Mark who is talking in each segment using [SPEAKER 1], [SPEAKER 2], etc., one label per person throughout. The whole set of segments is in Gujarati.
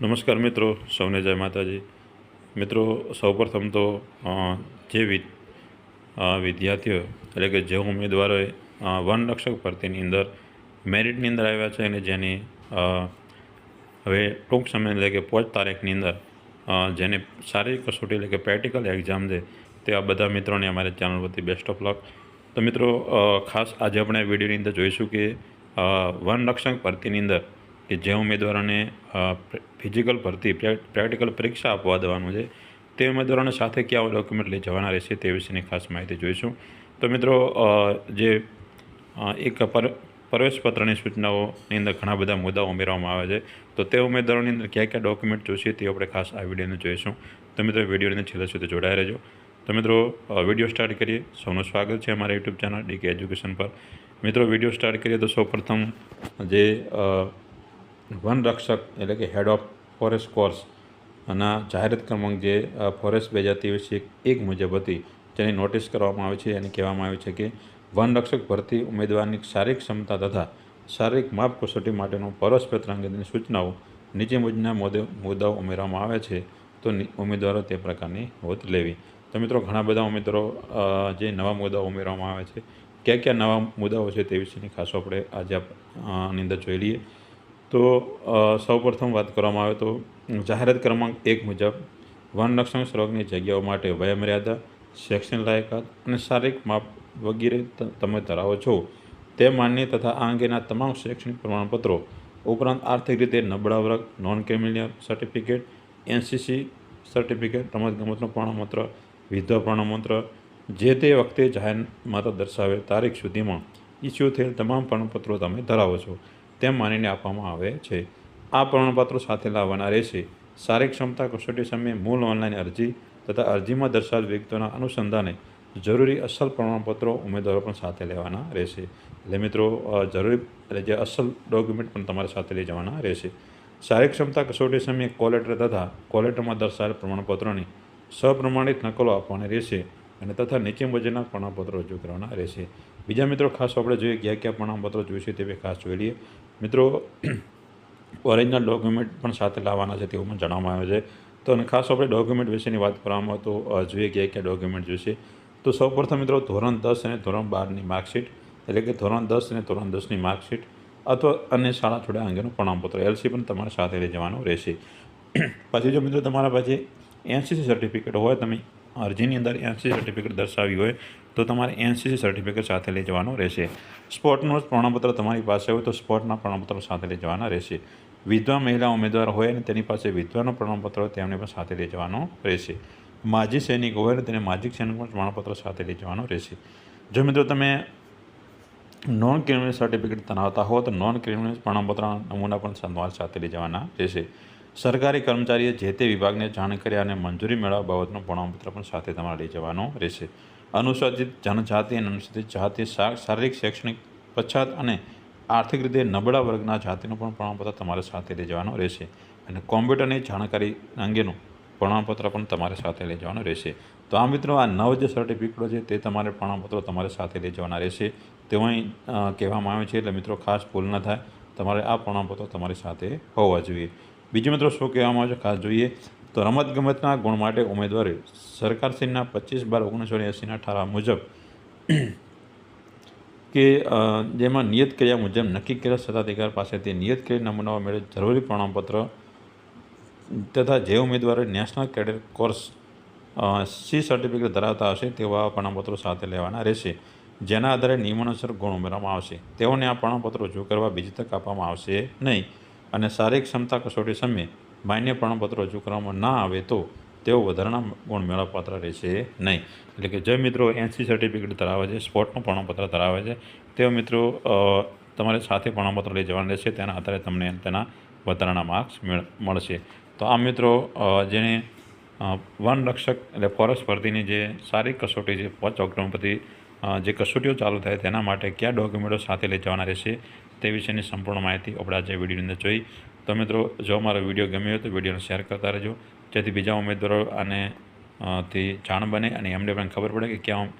[SPEAKER 1] નમસ્કાર મિત્રો, સૌને જય માતાજી. મિત્રો, સૌપ્રથમ તો જે વિદ્યાર્થીઓ, એટલે કે જે ઉમેદવારોએ વનરક્ષક ભરતીની અંદર મેરિટની અંદર આવ્યા છે અને જેની હવે ટૂંક સમય એટલે કે પાંચ તારીખની અંદર જેને શારીરિક કસોટી એટલે કે પ્રેક્ટિકલ એક્ઝામ છે તેવા બધા મિત્રોને અમારી ચેનલ પરથી બેસ્ટ ઓફ લક. તો મિત્રો ખાસ આજે આપણે વિડીયોની અંદર જોઈશું કે વનરક્ષક ભરતીની અંદર કે જે ઉમેદવારોને ફિઝિકલ ભરતી પ્રેક્ટિકલ પરીક્ષા આપવા દેવાનું છે, તે ઉમેદવારોને સાથે કયા ડોક્યુમેન્ટ લઈ જવાના રહેશે તે વિશેની ખાસ માહિતી જોઈશું. તો મિત્રો જે એક પર, પ્રવેશપત્રની સૂચનાઓની અંદર ઘણા બધા મુદ્દાઓ ઉમેરવામાં આવે છે, તો તે ઉમેદવારોની અંદર કયા કયા ડોક્યુમેન્ટ જોઈશે તે આપણે ખાસ આ વિડીયોને જોઈશું. તો મિત્રો વિડીયોની છેલ્લે સુધી જોડાઈ રહેજો. તો મિત્રો વીડિયો સ્ટાર્ટ કરીએ. સૌનું સ્વાગત છે અમારા યુટ્યુબ ચેનલ ડીકે એજ્યુકેશન પર. મિત્રો, વીડિયો સ્ટાર્ટ કરીએ તો સૌપ્રથમ જે અ, વન રક્ષક એટલે કે હેડ ઓફ ફોરેસ્ટ કોર્સ ના જાહેરાત ક્રમાંક જે ફોરેસ્ટ બે હજાર ત્રેવીસ એક મુજબ હતી. જેની નોટિસ કરવામાં આવે છે અને કહેવામાં આવે છે કે વન રક્ષક ભરતી ઉમેદવારની શારીરિક ક્ષમતા તથા શારીરિક માપ કસોટી માટેનું પરસ્પત્ર અંગેની સૂચનાઓ નીચે મુજબના મુદ્દે મુદ્દાઓ ઉમેરવામાં આવે છે તો ઉમેદવારો તે પ્રકારની હોત લેવી. તો મિત્રો ઘણા બધા ઉમેદવારો જે નવા મુદ્દાઓ ઉમેરવામાં આવે છે કયા કયા નવા મુદ્દાઓ છે તે વિશેની ખાસ આપણે આજે આની અંદર જોઈ લઈએ. તો સૌપ્રથમ વાત કરવામાં આવે તો, જાહેરાત ક્રમાંક એક મુજબ વનરક્ષણ સર્વગની જગ્યાઓ માટે વયમર્યાદા, શૈક્ષણિક લાયકાત અને શારીરિક માપ વગેરે તમે ધરાવો છો. તે માન્ય તથા આ અંગેના તમામ શૈક્ષણિક પ્રમાણપત્રો, ઉપરાંત આર્થિક રીતે નબળા વર્ગ non criminal certificate NCC certificate રમતગમતનું પ્રમાણપત્ર, વિધવા પ્રમાણપત્ર, જે તે વખતે જાહેરનામા દર્શાવેલ તારીખ સુધીમાં ઇસ્યુ થયેલ તમામ પ્રમાણપત્રો તમે ધરાવો છો. તેમ માનીને આપવામાં આવે છે. આ પ્રમાણપત્રો સાથે લાવવાના રહેશે. શારીરિક ક્ષમતા, કસોટી સમયે મૂળ ઓનલાઈન અરજી તથા અરજીમાં દર્શાવેલ વિગતોના અનુસંધાને જરૂરી અસલ પ્રમાણપત્રો ઉમેદવારો પણ સાથે લેવાના રહેશે. એટલે મિત્રો જરૂરી એટલે જે અસલ ડોક્યુમેન્ટ પણ તમારે સાથે લઈ જવાના રહેશે. શારીરિક ક્ષમતા, કસોટી સમયે કોલેટર તથા કોલેટરમાં દર્શાવેલ પ્રમાણપત્રોની સપ્રમાણિત નકલો આપવાની રહેશે અને તથા નીચે મુજબના પ્રમાણપત્રો રજૂ કરવાના રહેશે. બીજા મિત્રો ખાસ આપણે જોઈએ કયા કયા પ્રમાણપત્રો જોઈશે તે ખાસ જોઈ લઈએ. મિત્રો ઓરિજિનલ ડોક્યુમેન્ટ પણ સાથે લાવવાના છે તેવું પણ જણાવવામાં આવે છે. તો અને ખાસ આપણે ડોક્યુમેન્ટ વિશેની વાત કરવામાં તો જોઈએ કયા કયા ડોક્યુમેન્ટ જોઈશે તો સૌપ્રથમ મિત્રો, ધોરણ દસ અને ધોરણ બારની માર્કશીટ, એટલે કે ધોરણ દસ અને ધોરણ દસની માર્કશીટ, અથવા અન્ય શાળા છોડ્યા અંગેનું પ્રમાણપત્ર, એલસી પણ તમારે સાથે લઈ જવાનું રહેશે. પછી જો મિત્રો તમારા પાસે એનસીસી સર્ટિફિકેટ હોય, તમે અરજીની અંદર એનસીસી સર્ટિફિકેટ દર્શાવી હોય તો તમારે એનસીસી સર્ટિફિકેટ સાથે લઈ જવાનું રહેશે. સ્પોર્ટનું પ્રમાણપત્ર તમારી પાસે હોય તો સ્પોર્ટના પ્રમાણપત્રો સાથે લઈ જવાના રહેશે. વિધવા મહિલા ઉમેદવાર હોય અને તેની પાસે વિધવાનું પ્રમાણપત્ર હોય તેમને પણ સાથે લઈ જવાનું રહેશે. માજી સૈનિક હોય અને તેને માજી સૈનિકનું પ્રમાણપત્ર સાથે લઈ જવાનું રહેશે. જો મિત્રો તમે નોન ક્રિમિનલ સર્ટિફિકેટ ધરાવતા હો તો નોન ક્રિમિનલ પ્રમાણપત્રના નમૂના પણ સંવાદ સાથે લઈ જવાના રહેશે. સરકારી કર્મચારીએ જે તે વિભાગને જાણ કર્યા અને મંજૂરી મેળવવા બાબતનું પ્રમાણપત્ર પણ સાથે તમારે લઈ જવાનું રહેશે. અનુસૂચિત જનજાતિ અને અનુસૂચિત જાતિ શારીરિક, શૈક્ષણિક પછાત અને આર્થિક રીતે નબળા વર્ગના જાતિનું પણ પ્રમાણપત્ર તમારે સાથે લઈ જવાનું રહેશે. અને કોમ્પ્યુટરની જાણકારી અંગેનું પ્રમાણપત્ર પણ તમારે સાથે લઈ જવાનું રહેશે. તો આ મિત્રો આ નવ જે સર્ટિફિકેટો છે તે તમારે પ્રમાણપત્રો તમારે સાથે લઈ જવાના રહેશે. અહીં કહેવામાં આવે છે એટલે મિત્રો ખાસ ભૂલ ન થાય. તમારે આ પ્રમાણપત્રો તમારી સાથે હોવા જોઈએ. બીજું મિત્રો શું કહેવામાં આવે છે? ખાસ જોઈએ. તો રમતગમતના ગુણ માટે ઉમેદવારે સરકારશ્રીના પચીસ બાર ઓગણીસો એંસીના ઠરાવ મુજબ કે જેમાં નિયત કર્યા મુજબ નક્કી કરેલ સત્તાધિકાર પાસેથી નિયત કરેલ નમૂનાઓ મેળવે જરૂરી પ્રમાણપત્ર તથા જે ઉમેદવારે national cadet corps C certificate ધરાવતા હશે તેવા પ્રમાણપત્રો સાથે લેવાના રહેશે. જેના આધારે નિયમાનુસાર ગુણ ઉમેરવામાં આવશે. તેઓને આ પ્રમાણપત્રો રજૂ કરવા બીજી તક આપવામાં આવશે નહીં. અને શારીરિક ક્ષમતા કસોટી સમયે માન્ય પ્રમાણપત્રો રજૂ કરવામાં ના આવે તો તેઓ વધારાના ગુણ મેળવપાત્ર રહેશે નહીં. એટલે કે જે મિત્રો એનસી સર્ટિફિકેટ ધરાવે છે સ્પોર્ટનું પ્રમાણપત્ર ધરાવે છે, તેઓ મિત્રો તમારે સાથે પ્રમાણપત્ર લઈ જવાનું રહેશે, તેના આધારે તમને તેના વધારાના માર્ક્સ મેળ, મળશે. તો આ મિત્રો જેને વન રક્ષક એટલે ફોરેસ્ટ ભરતીની જે શારીરિક કસોટી છે, પાંચ ઓક્ટોબર પછી જે કસોટીઓ ચાલુ થાય તેના માટે કયા ડોક્યુમેન્ટો સાથે લઈ જવાના રહેશે તે વિશેની સંપૂર્ણ માહિતી આપણે આજે વિડીયોની અંદર જોઈ. તો મિત્રો, જો અમારો વીડિયો ગમ્યો હોય તો વિડીયોને શેર કરતા રહેજો. જેથી બીજા ઉમેદવારો આને થી જાણ બને અને એમને પણ ખબર પડે કે ક્યાં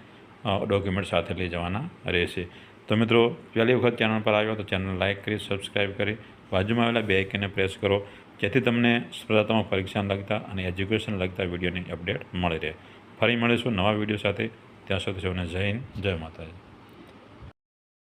[SPEAKER 1] ડોક્યુમેન્ટ સાથે લઈ જવાના રહેશે. તો મિત્રો, પહેલી વખત ચેનલ પર આવ્યો તો ચેનલ લાઇક કરી સબસ્ક્રાઈબ કરી, બાજુમાં આવેલા બે આઇકનને પ્રેસ કરો, જેથી તમને સ્પર્ધાત્મક પરીક્ષાને લગતા અને એજ્યુકેશન લગતા વિડીયોની અપડેટ મળી રહે. ફરી મળીશું નવા વીડિયો સાથે. ત્યાં સુધી સૌને જય હિન્દ, જય માતાજી.